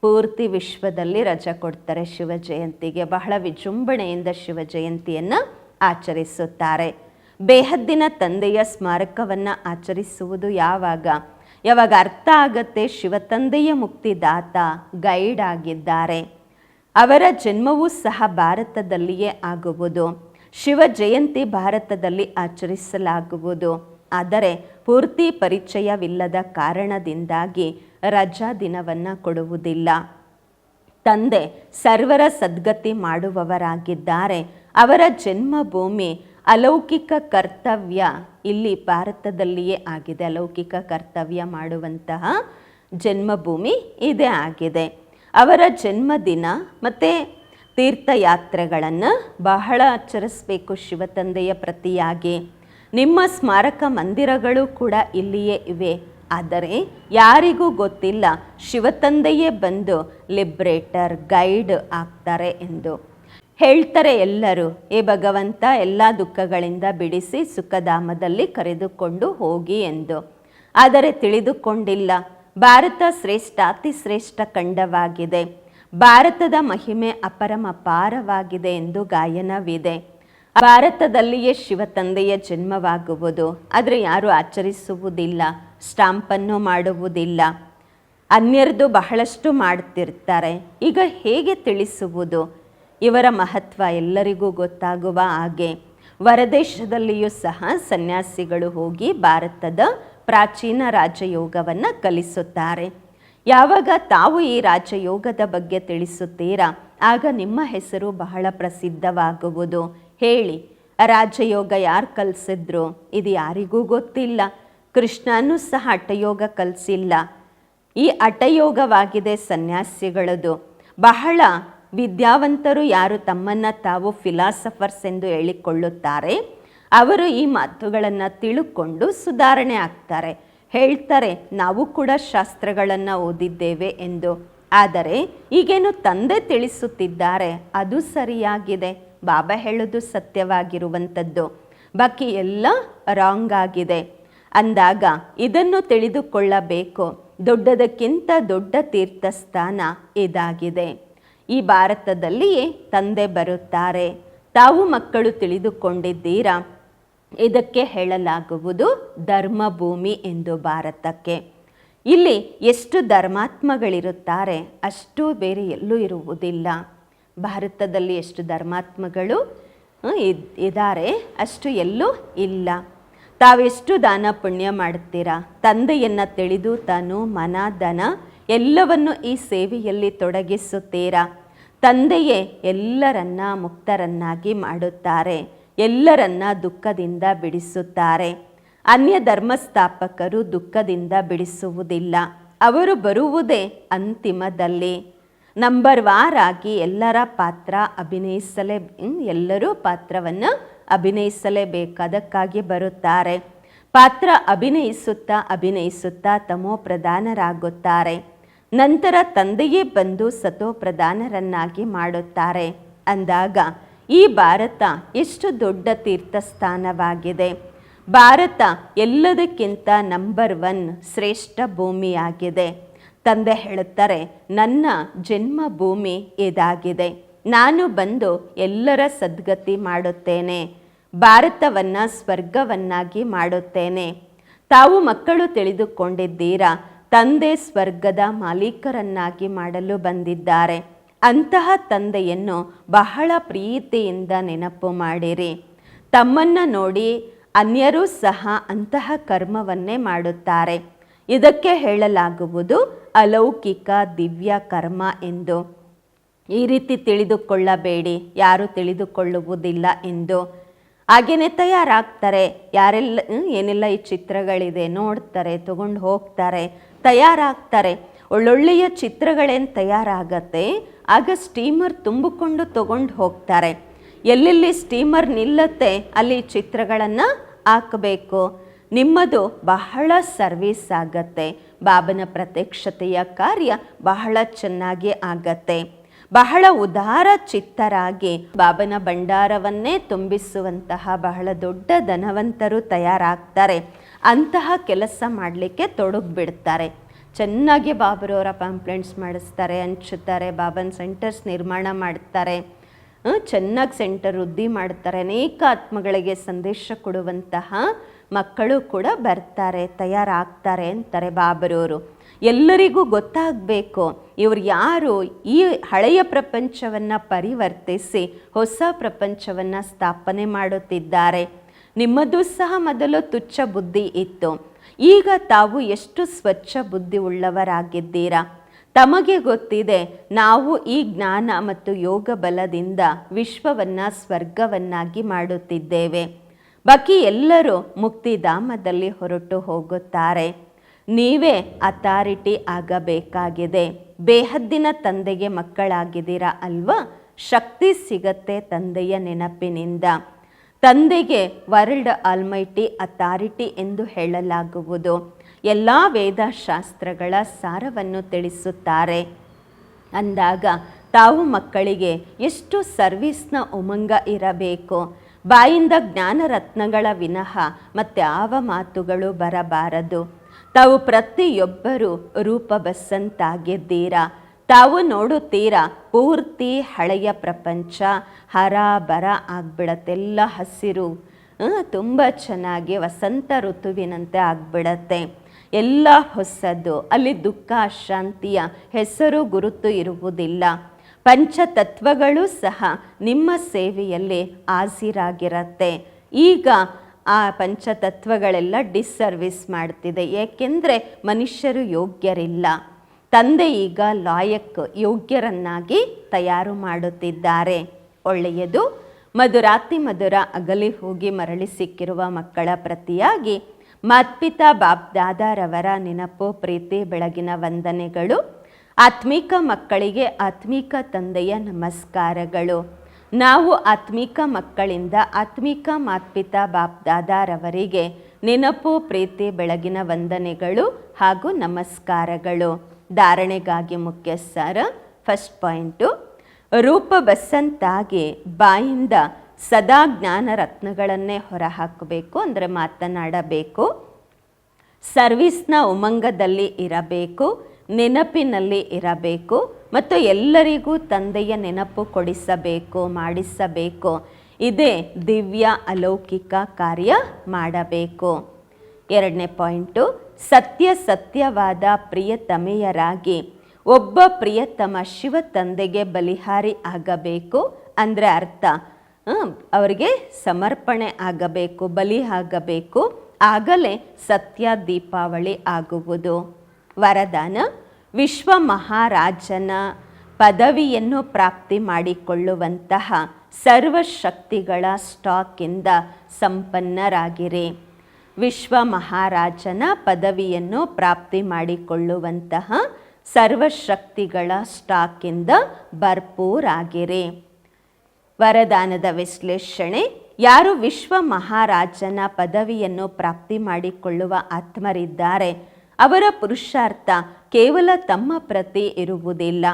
ಪೂರ್ತಿ ವಿಶ್ವದಲ್ಲಿ ರಜೆ ಕೊಡ್ತಾರೆ ಶಿವ ಜಯಂತಿಗೆ ಬಹಳ ವಿಜೃಂಭಣೆಯಿಂದ ಶಿವ ಜಯಂತಿಯನ್ನು ಆಚರಿಸುತ್ತಾರೆ. ಬೇಹದ್ದಿನ ತಂದೆಯ ಸ್ಮಾರಕವನ್ನು ಆಚರಿಸುವುದು ಯಾವಾಗ? ಯಾವಾಗ ಅರ್ಥ ಆಗತ್ತೆ? ಶಿವ ತಂದೆಯ ಮುಕ್ತಿದಾತ ಗೈಡ್ ಆಗಿದ್ದಾರೆ. ಅವರ ಜನ್ಮವೂ ಸಹ ಭಾರತದಲ್ಲಿಯೇ ಆಗುವುದು. ಶಿವ ಜಯಂತಿ ಭಾರತದಲ್ಲಿ ಆಚರಿಸಲಾಗುವುದು. ಆದರೆ ಪೂರ್ತಿ ಪರಿಚಯವಿಲ್ಲದ ಕಾರಣದಿಂದಾಗಿ ರಜಾ ದಿನವನ್ನು ಕೊಡುವುದಿಲ್ಲ. ತಂದೆ ಸರ್ವರ ಸದ್ಗತಿ ಮಾಡುವವರಾಗಿದ್ದಾರೆ. ಅವರ ಜನ್ಮಭೂಮಿ ಅಲೌಕಿಕ ಕರ್ತವ್ಯ ಇಲ್ಲಿ ಭಾರತದಲ್ಲಿಯೇ ಆಗಿದೆ. ಅಲೌಕಿಕ ಕರ್ತವ್ಯ ಮಾಡುವಂತಹ ಜನ್ಮಭೂಮಿ ಇದೇ ಆಗಿದೆ. ಅವರ ಜನ್ಮದಿನ ಮತ್ತು ತೀರ್ಥಯಾತ್ರೆಗಳನ್ನು ಬಹಳ ಆಚರಿಸಬೇಕು ಶಿವತಂದೆಯ ಪ್ರತಿಯಾಗಿ. ನಿಮ್ಮ ಸ್ಮಾರಕ ಮಂದಿರಗಳು ಕೂಡ ಇಲ್ಲಿಯೇ ಇವೆ. ಆದರೆ ಯಾರಿಗೂ ಗೊತ್ತಿಲ್ಲ ಶಿವತಂದೆಯೇ ಬಂದು ಲಿಬ್ರೇಟರ್, ಗೈಡ್ ಆಗ್ತಾರೆ ಎಂದು. ಹೇಳ್ತಾರೆ ಎಲ್ಲರೂ, ಏ ಭಗವಂತ, ಎಲ್ಲ ದುಃಖಗಳಿಂದ ಬಿಡಿಸಿ ಸುಖಧಾಮದಲ್ಲಿ ಕರೆದುಕೊಂಡು ಹೋಗಿ ಎಂದು. ಆದರೆ ತಿಳಿದುಕೊಂಡಿಲ್ಲ. ಭಾರತ ಶ್ರೇಷ್ಠ, ಅತಿ ಶ್ರೇಷ್ಠ ಖಂಡವಾಗಿದೆ. ಭಾರತದ ಮಹಿಮೆ ಅಪರಮಪಾರವಾಗಿದೆ ಎಂದು ಗಾಯನವಿದೆ. ಭಾರತದಲ್ಲಿಯೇ ಶಿವ ತಂದೆಯ ಜನ್ಮವಾಗುವುದು. ಆದರೆ ಯಾರು ಆಚರಿಸುವುದಿಲ್ಲ, ಸ್ಟಾಂಪನ್ನು ಮಾಡುವುದಿಲ್ಲ. ಅನ್ಯರದು ಬಹಳಷ್ಟು ಮಾಡ್ತಿರ್ತಾರೆ. ಈಗ ಹೇಗೆ ತಿಳಿಸುವುದು? ಇವರ ಮಹತ್ವ ಎಲ್ಲರಿಗೂ ಗೊತ್ತಾಗುವ ಹಾಗೆ. ಹೊರದೇಶದಲ್ಲಿಯೂ ಸಹ ಸನ್ಯಾಸಿಗಳು ಹೋಗಿ ಭಾರತದ ಪ್ರಾಚೀನ ರಾಜಯೋಗವನ್ನು ಕಲಿಸುತ್ತಾರೆ. ಯಾವಾಗ ತಾವು ಈ ರಾಜಯೋಗದ ಬಗ್ಗೆ ತಿಳಿಸುತ್ತೀರಾ? ಆಗ ನಿಮ್ಮ ಹೆಸರು ಬಹಳ ಪ್ರಸಿದ್ಧವಾಗುವುದು. ಹೇಳಿ, ರಾಜಯೋಗ ಯಾರು ಕಲಿಸಿದ್ರು? ಇದು ಯಾರಿಗೂ ಗೊತ್ತಿಲ್ಲ. ಕೃಷ್ಣನೂ ಸಹ ಹಠಯೋಗ ಕಲಿಸಿಲ್ಲ. ಈ ಹಠಯೋಗವಾಗಿದೆ ಸನ್ಯಾಸಿಗಳದು. ಬಹಳ ವಿದ್ಯಾವಂತರು ಯಾರು ತಮ್ಮನ್ನು ತಾವು ಫಿಲಾಸಫರ್ಸ್ ಎಂದು ಹೇಳಿಕೊಳ್ಳುತ್ತಾರೆ? ಅವರು ಈ ಮಾತುಗಳನ್ನು ತಿಳುಕೊಂಡು ಸುಧಾರಣೆ ಆಗ್ತಾರೆ. ಹೇಳ್ತಾರೆ, ನಾವು ಕೂಡ ಶಾಸ್ತ್ರಗಳನ್ನು ಓದಿದ್ದೇವೆ ಎಂದು. ಆದರೆ, ಈಗೇನು ತಂದೆ ತಿಳಿಸುತ್ತಿದ್ದಾರೆ? ಅದು ಸರಿಯಾಗಿದೆ. ಬಾಬಾ ಹೇಳೋದು ಸತ್ಯವಾಗಿರುವಂಥದ್ದು ಬಾಕಿ ಎಲ್ಲ ರಾಂಗ್ ಆಗಿದೆ. ಅಂದಾಗ, ಇದನ್ನು ತಿಳಿದುಕೊಳ್ಳಬೇಕು. ದೊಡ್ಡದಕ್ಕಿಂತ ದೊಡ್ಡ ತೀರ್ಥಸ್ಥಾನ ಇದಾಗಿದೆ. ಈ ಭಾರತದಲ್ಲಿಯೇ ತಂದೆ ಬರುತ್ತಾರೆ. ತಾವು ಮಕ್ಕಳು ತಿಳಿದುಕೊಂಡಿದ್ದೀರಾ? ಇದಕ್ಕೆ ಹೇಳಲಾಗುವುದು ಧರ್ಮಭೂಮಿ ಎಂದು ಭಾರತಕ್ಕೆ. ಇಲ್ಲಿ ಎಷ್ಟು ಧರ್ಮಾತ್ಮಗಳಿರುತ್ತಾರೆ ಅಷ್ಟು ಬೇರೆ ಎಲ್ಲೂ ಇರುವುದಿಲ್ಲ. ಭಾರತದಲ್ಲಿ ಎಷ್ಟು ಧರ್ಮಾತ್ಮಗಳು ಇದ್ದಾರೆ ಅಷ್ಟು ಎಲ್ಲೂ ಇಲ್ಲ. ತಾವೆಷ್ಟು ದಾನ ಪುಣ್ಯ ಮಾಡುತ್ತೀರಾ ತಂದೆಯನ್ನು ತಿಳಿದು ತನು, ಮನ, ಧನ ಎಲ್ಲವನ್ನು ಈ ಸೇವೆಯಲ್ಲಿ ತೊಡಗಿಸುತ್ತೀರಾ? ತಂದೆಯೇ ಎಲ್ಲರನ್ನ ಮುಕ್ತರನ್ನಾಗಿ ಮಾಡುತ್ತಾರೆ. ಎಲ್ಲರನ್ನ ದುಃಖದಿಂದ ಬಿಡಿಸುತ್ತಾರೆ. ಅನ್ಯ ಧರ್ಮಸ್ಥಾಪಕರು ದುಃಖದಿಂದ ಬಿಡಿಸುವುದಿಲ್ಲ. ಅವರು ಬರುವುದೇ ಅಂತಿಮದಲ್ಲಿ. ನಂಬರ್ ವಾರ್ ಆಗಿ ಎಲ್ಲರ ಪಾತ್ರ ಅಭಿನಯಿಸಲೇ ಎಲ್ಲರೂ ಪಾತ್ರವನ್ನು ಅಭಿನಯಿಸಲೇಬೇಕು. ಅದಕ್ಕಾಗಿ ಬರುತ್ತಾರೆ. ಪಾತ್ರ ಅಭಿನಯಿಸುತ್ತಾ ಅಭಿನಯಿಸುತ್ತಾ ತಮೋ ಪ್ರಧಾನರಾಗುತ್ತಾರೆ. ನಂತರ ತಂದೆಯೇ ಬಂದು ಸತೋ ಪ್ರಧಾನರನ್ನಾಗಿ ಮಾಡುತ್ತಾರೆ. ಅಂದಾಗ ಈ ಭಾರತ ಎಷ್ಟು ದೊಡ್ಡ ತೀರ್ಥಸ್ಥಾನವಾಗಿದೆ. ಭಾರತ ಎಲ್ಲದಕ್ಕಿಂತ ನಂಬರ್ ಒನ್ ಶ್ರೇಷ್ಠ ಭೂಮಿಯಾಗಿದೆ. ತಂದೆ ಹೇಳುತ್ತಾರೆ, ನನ್ನ ಜನ್ಮಭೂಮಿ ಇದಾಗಿದೆ. ನಾನು ಬಂದು ಎಲ್ಲರ ಸದ್ಗತಿ ಮಾಡುತ್ತೇನೆ. ಭಾರತವನ್ನು ಸ್ವರ್ಗವನ್ನಾಗಿ ಮಾಡುತ್ತೇನೆ. ತಾವು ಮಕ್ಕಳು ತಿಳಿದುಕೊಂಡಿದ್ದೀರಾ? ತಂದೆ ಸ್ವರ್ಗದ ಮಾಲೀಕರನ್ನಾಗಿ ಮಾಡಲು ಬಂದಿದ್ದಾರೆ. ಅಂತಹ ತಂದೆಯನ್ನು ಬಹಳ ಪ್ರೀತಿಯಿಂದ ನೆನಪು ಮಾಡಿರಿ. ತಮ್ಮನ್ನು ನೋಡಿ ಅನ್ಯರೂ ಸಹ ಅಂತಹ ಕರ್ಮವನ್ನೇ ಮಾಡುತ್ತಾರೆ. ಇದಕ್ಕೆ ಹೇಳಲಾಗುವುದು ಅಲೌಕಿಕ ದಿವ್ಯ ಕರ್ಮ ಎಂದು. ಈ ರೀತಿ ತಿಳಿದುಕೊಳ್ಳಬೇಡಿ, ಯಾರು ತಿಳಿದುಕೊಳ್ಳುವುದಿಲ್ಲ ಎಂದು. ಹಾಗೆಯೇ ತಯಾರಾಗ್ತಾರೆ, ಯಾರೆಲ್ಲ ಏನೆಲ್ಲ ಈ ಚಿತ್ರಗಳಿದೆ ನೋಡ್ತಾರೆ, ತಗೊಂಡು ಹೋಗ್ತಾರೆ, ತಯಾರಾಗ್ತಾರೆ. ಒಳ್ಳೊಳ್ಳೆಯ ಚಿತ್ರಗಳೇನು ತಯಾರಾಗತ್ತೆ ಆಗ ಸ್ಟೀಮರ್ ತುಂಬಿಕೊಂಡು ತಗೊಂಡು ಹೋಗ್ತಾರೆ. ಎಲ್ಲೆಲ್ಲಿ ಸ್ಟೀಮರ್ ನಿಲ್ಲತ್ತೆ ಅಲ್ಲಿ ಚಿತ್ರಗಳನ್ನು ಹಾಕಬೇಕು. ನಿಮ್ಮದು ಬಹಳ ಸರ್ವಿಸ್ ಆಗತ್ತೆ. ಬಾಬನ ಪ್ರತ್ಯಕ್ಷತೆಯ ಕಾರ್ಯ ಬಹಳ ಚೆನ್ನಾಗಿ ಆಗತ್ತೆ. ಬಹಳ ಉದಾರ ಚಿತ್ತರಾಗಿ ಬಾಬನ ಭಂಡಾರವನ್ನೇ ತುಂಬಿಸುವಂತಹ ಬಹಳ ದೊಡ್ಡ ಧನವಂತರು ತಯಾರಾಗ್ತಾರೆ. ಅಂತಹ ಕೆಲಸ ಮಾಡಲಿಕ್ಕೆ ತೊಡಗಿಬಿಡ್ತಾರೆ. ಚೆನ್ನಾಗಿ ಬಾಬರವರ ಪಾಂಪ್ಲೆಂಟ್ಸ್ ಮಾಡಿಸ್ತಾರೆ ಹಂಚುತ್ತಾರೆ ಬಾಬನ್ ಸೆಂಟರ್ಸ್ ನಿರ್ಮಾಣ ಮಾಡ್ತಾರೆ. ಚೆನ್ನಾಗಿ ಸೆಂಟರ್ ವೃದ್ಧಿ ಮಾಡ್ತಾರೆ, ಅನೇಕ ಆತ್ಮಗಳಿಗೆ ಸಂದೇಶ ಕೊಡುವಂತಹ ಮಕ್ಕಳು ಕೂಡ ಬರ್ತಾರೆ, ತಯಾರಾಗ್ತಾರೆ ಅಂತಾರೆ ಬಾಬರವರು ಎಲ್ಲರಿಗೂ ಗೊತ್ತಾಗಬೇಕು, ಇವರು ಯಾರು? ಈ ಹಳೆಯ ಪ್ರಪಂಚವನ್ನು ಪರಿವರ್ತಿಸಿ ಹೊಸ ಪ್ರಪಂಚವನ್ನು ಸ್ಥಾಪನೆ ಮಾಡುತ್ತಿದ್ದಾರೆ. ನಿಮ್ಮದು ಸಹ ಮೊದಲು ತುಚ್ಛ ಬುದ್ಧಿ ಇತ್ತು. ಈಗ ತಾವು ಎಷ್ಟು ಸ್ವಚ್ಛ ಬುದ್ಧಿ ಉಳ್ಳವರಾಗಿದ್ದೀರಾ ತಮಗೆ ಗೊತ್ತಿದೆ, ನಾವು ಈ ಜ್ಞಾನ ಮತ್ತು ಯೋಗ ಬಲದಿಂದ ವಿಶ್ವವನ್ನು ಸ್ವರ್ಗವನ್ನಾಗಿ ಮಾಡುತ್ತಿದ್ದೇವೆ. ಬಾಕಿ ಎಲ್ಲರೂ ಮುಕ್ತಿಧಾಮದಲ್ಲಿ ಹೊರಟು ಹೋಗುತ್ತಾರೆ. ನೀವೇ ಅಥಾರಿಟಿ ಆಗಬೇಕಾಗಿದೆ. ಬೇಹದ್ದಿನ ತಂದೆಗೆ ಮಕ್ಕಳಾಗಿದ್ದೀರಾ ಅಲ್ವಾ? ಶಕ್ತಿ ಸಿಗತ್ತೆ ತಂದೆಯ ನೆನಪಿನಿಂದ. ತಂದೆಗೆ ವರ್ಲ್ಡ್ ಆಲ್ಮೈಟಿ ಅಥಾರಿಟಿ ಎಂದು ಹೇಳಲಾಗುವುದು. ಎಲ್ಲ ವೇದಶಾಸ್ತ್ರಗಳ ಸಾರವನ್ನು ತಿಳಿಸುತ್ತಾರೆ. ಅಂದಾಗ ತಾವು ಮಕ್ಕಳಿಗೆ ಎಷ್ಟು ಸರ್ವಿಸ್ನ ಉಮಂಗ ಇರಬೇಕು. ಬಾಯಿಂದ ಜ್ಞಾನ ರತ್ನಗಳ ವಿನಃ ಆವ ಮಾತುಗಳು ಬರಬಾರದು. ತಾವು ಪ್ರತಿಯೊಬ್ಬರೂ ರೂಪ ಬಸ್ಸಂತಾಗಿದ್ದೀರಾ ತಾವು ನೋಡುತ್ತೀರಾ? ಪೂರ್ತಿ ಹಳೆಯ ಪ್ರಪಂಚ ಹರ ಬರ ಆಗ್ಬಿಡತ್ತೆಲ್ಲ ಹಸಿರು. ತುಂಬ ಚೆನ್ನಾಗಿ ವಸಂತ ಋತುವಿನಂತೆ ಆಗ್ಬಿಡತ್ತೆ. ಎಲ್ಲ ಹೊಸದು, ಅಲ್ಲಿ ದುಃಖ, ಅಶಾಂತಿಯ ಹೆಸರು ಗುರುತು ಇರುವುದಿಲ್ಲ. ಪಂಚತತ್ವಗಳು ಸಹ ನಿಮ್ಮ ಸೇವೆಯಲ್ಲಿ ಹಾಸಿರಾಗಿರತ್ತೆ. ಈಗ ಆ ಪಂಚತತ್ವಗಳೆಲ್ಲ ಡಿಸ್ಸರ್ವಿಸ್ ಮಾಡ್ತಿದೆ. ಏಕೆಂದರೆ ಮನುಷ್ಯರು ಯೋಗ್ಯರಿಲ್ಲ. ತಂದೆ ಈಗ ಲಾಯಕ್ ಯೋಗ್ಯರನ್ನಾಗಿ ತಯಾರು ಮಾಡುತ್ತಿದ್ದಾರೆ. ಒಳ್ಳೆಯದು. ಮಧುರಾತಿ ಮಧುರ ಅಗಲಿ ಹೋಗಿ ಮರಳಿ ಸಿಕ್ಕಿರುವ ಮಕ್ಕಳ ಪ್ರತಿಯಾಗಿ ಮಾತ್ಪಿತಾ ಬಾಬ್ದಾದಾರವರ ನೆನಪು, ಪ್ರೀತಿ, ಬೆಳಗಿನ ವಂದನೆಗಳು, ಆತ್ಮಿಕ ಮಕ್ಕಳಿಗೆ ಆತ್ಮಿಕ ತಂದೆಯ ನಮಸ್ಕಾರಗಳು. ನಾವು ಆತ್ಮಿಕ ಮಕ್ಕಳಿಂದ ಆತ್ಮಿಕ ಮಾತ್ಪಿತಾ ಬಾಪ್ದಾದಾರವರಿಗೆ ನೆನಪು, ಪ್ರೀತಿ, ಬೆಳಗಿನ ವಂದನೆಗಳು ಹಾಗೂ ನಮಸ್ಕಾರಗಳು. ಧಾರಣೆಗಾಗಿ ಮುಖ್ಯ ಸಾರ ಫಸ್ಟ್ ಪಾಯಿಂಟು ರೂಪ ಬಸ್ಸಂತಾಗಿ ಬಾಯಿಂದ ಸದಾ ಜ್ಞಾನ ರತ್ನಗಳನ್ನೇ ಹೊರಹಾಕಬೇಕು ಅಂದರೆ ಮಾತನಾಡಬೇಕು. ಸರ್ವಿಸ್ನ ಉಮಂಗದಲ್ಲಿ ಇರಬೇಕು, ನೆನಪಿನಲ್ಲಿ ಇರಬೇಕು ಮತ್ತು ಎಲ್ಲರಿಗೂ ತಂದೆಯ ನೆನಪು ಕೊಡಿಸಬೇಕು, ಮಾಡಿಸಬೇಕು. ಇದೇ ದಿವ್ಯ ಅಲೌಕಿಕ ಕಾರ್ಯ ಮಾಡಬೇಕು. ಎರಡನೇ ಪಾಯಿಂಟು ಸತ್ಯ ಸತ್ಯವಾದ ಪ್ರಿಯತಮೆಯರಾಗಿ ಒಬ್ಬ ಪ್ರಿಯತಮ ಶಿವ ತಂದೆಗೆ ಬಲಿಹಾರಿ ಆಗಬೇಕು ಅಂದರೆ ಅರ್ಥ. ಅವರಿಗೆ ಸಮರ್ಪಣೆ ಆಗಬೇಕು, ಬಲಿ ಆಗಬೇಕು. ಆಗಲೇ ಸತ್ಯ ದೀಪಾವಳಿ ಆಗುವುದು. ವರದಾನ, ವಿಶ್ವ ಮಹಾರಾಜನ ಪದವಿಯನ್ನು ಪ್ರಾಪ್ತಿ ಮಾಡಿಕೊಳ್ಳುವಂತಹ ಸರ್ವಶಕ್ತಿಗಳ ಸ್ಟಾಕಿಂದ ಸಂಪನ್ನರಾಗಿರಿ. ವಿಶ್ವ ಮಹಾರಾಜನ ಪದವಿಯನ್ನು ಪ್ರಾಪ್ತಿ ಮಾಡಿಕೊಳ್ಳುವಂತಹ ಸರ್ವಶಕ್ತಿಗಳ ಸ್ಟಾಕಿಂದ ಭರ್ಪೂರಾಗಿರಿ. ವರದಾನದ ವಿಶ್ಲೇಷಣೆ, ಯಾರು ವಿಶ್ವ ಮಹಾರಾಜನ ಪದವಿಯನ್ನು ಪ್ರಾಪ್ತಿ ಮಾಡಿಕೊಳ್ಳುವ ಆತ್ಮರಿದ್ದಾರೆ, ಅವರ ಪುರುಷಾರ್ಥ ಕೇವಲ ತಮ್ಮ ಪ್ರತಿ ಇರುವುದಿಲ್ಲ.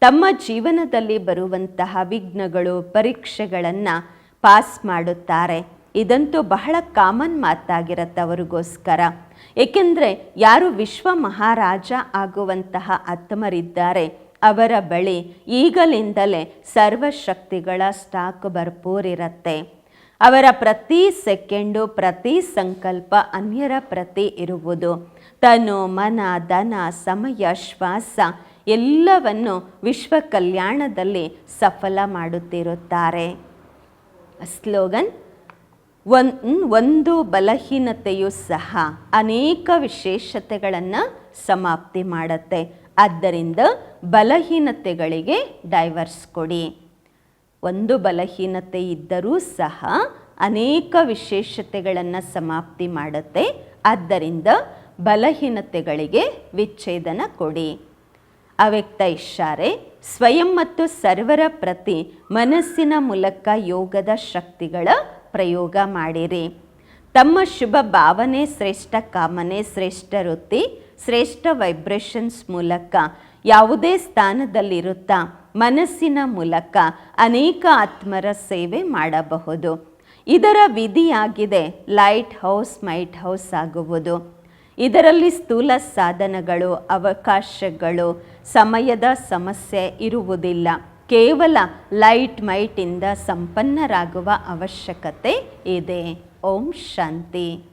ತಮ್ಮ ಜೀವನದಲ್ಲಿ ಬರುವಂತಹ ವಿಘ್ನಗಳು, ಪರೀಕ್ಷೆಗಳನ್ನು ಪಾಸ್ ಮಾಡುತ್ತಾರೆ. ಇದಂತೂ ಬಹಳ ಕಾಮನ್ ಮಾತಾಗಿರುತ್ತೆ ಅವರಿಗೋಸ್ಕರ ಏಕೆಂದರೆ ಯಾರು ವಿಶ್ವ ಮಹಾರಾಜ ಆಗುವಂತಹ ಆತ್ಮರಿದ್ದಾರೆ ಅವರ ಬಳಿ ಈಗಲಿಂದಲೇ ಸರ್ವಶಕ್ತಿಗಳ ಸ್ಟಾಕ್ ಭರ್ಪೂರಿರತ್ತೆ. ಅವರ ಪ್ರತಿ ಸೆಕೆಂಡು, ಪ್ರತಿ ಸಂಕಲ್ಪ ಅನ್ಯರ ಪ್ರತಿ ಇರುವುದು. ತನು, ಮನ ದನ ಸಮಯ, ಶ್ವಾಸ ಎಲ್ಲವನ್ನು ವಿಶ್ವ ಕಲ್ಯಾಣದಲ್ಲಿ ಸಫಲ ಮಾಡುತ್ತಿರುತ್ತಾರೆ. ಸ್ಲೋಗನ್ ಒನ್ ಒಂದು ಬಲಹೀನತೆಯು ಸಹ ಅನೇಕ ವಿಶೇಷತೆಗಳನ್ನು ಸಮಾಪ್ತಿ ಮಾಡುತ್ತೆ. ಆದ್ದರಿಂದ ಬಲಹೀನತೆಗಳಿಗೆ ಡೈವರ್ಸ್ ಕೊಡಿ. ಒಂದು ಬಲಹೀನತೆ ಇದ್ದರೂ ಸಹ ಅನೇಕ ವಿಶೇಷತೆಗಳನ್ನು ಸಮಾಪ್ತಿ ಮಾಡುತ್ತೆ. ಆದ್ದರಿಂದ ಬಲಹೀನತೆಗಳಿಗೆ ವಿಚ್ಛೇದನ ಕೊಡಿ. ಅವ್ಯಕ್ತ ಇಷ್ಟಾರೆ, ಸ್ವಯಂ ಮತ್ತು ಸರ್ವರ ಪ್ರತಿ ಮನಸ್ಸಿನ ಮೂಲಕ ಯೋಗದ ಶಕ್ತಿಗಳ ಪ್ರಯೋಗ ಮಾಡಿರಿ. ತಮ್ಮ ಶುಭ ಭಾವನೆ ಶ್ರೇಷ್ಠ ಕಾಮನೆ ಶ್ರೇಷ್ಠ ವೃತ್ತಿ ಶ್ರೇಷ್ಠ ವೈಬ್ರೇಷನ್ಸ್ ಮೂಲಕ ಯಾವುದೇ ಸ್ಥಾನದಲ್ಲಿರುತ್ತಾ ಮನಸ್ಸಿನ ಮೂಲಕ ಅನೇಕ ಆತ್ಮರ ಸೇವೆ ಮಾಡಬಹುದು. ಇದರ ವಿಧಿಯಾಗಿದೆ ಲೈಟ್ ಹೌಸ್ ಮೈಟ್ ಹೌಸ್ ಆಗುವುದು. ಇದರಲ್ಲಿ ಸ್ಥೂಲ ಸಾಧನಗಳು, ಅವಕಾಶಗಳು, ಸಮಯದ ಸಮಸ್ಯೆ ಇರುವುದಿಲ್ಲ. ಕೇವಲ ಲೈಟ್ ಮೈಟಿಂದ ಸಂಪನ್ನರಾಗುವ ಅವಶ್ಯಕತೆ ಇದೆ. ಓಂ ಶಾಂತಿ.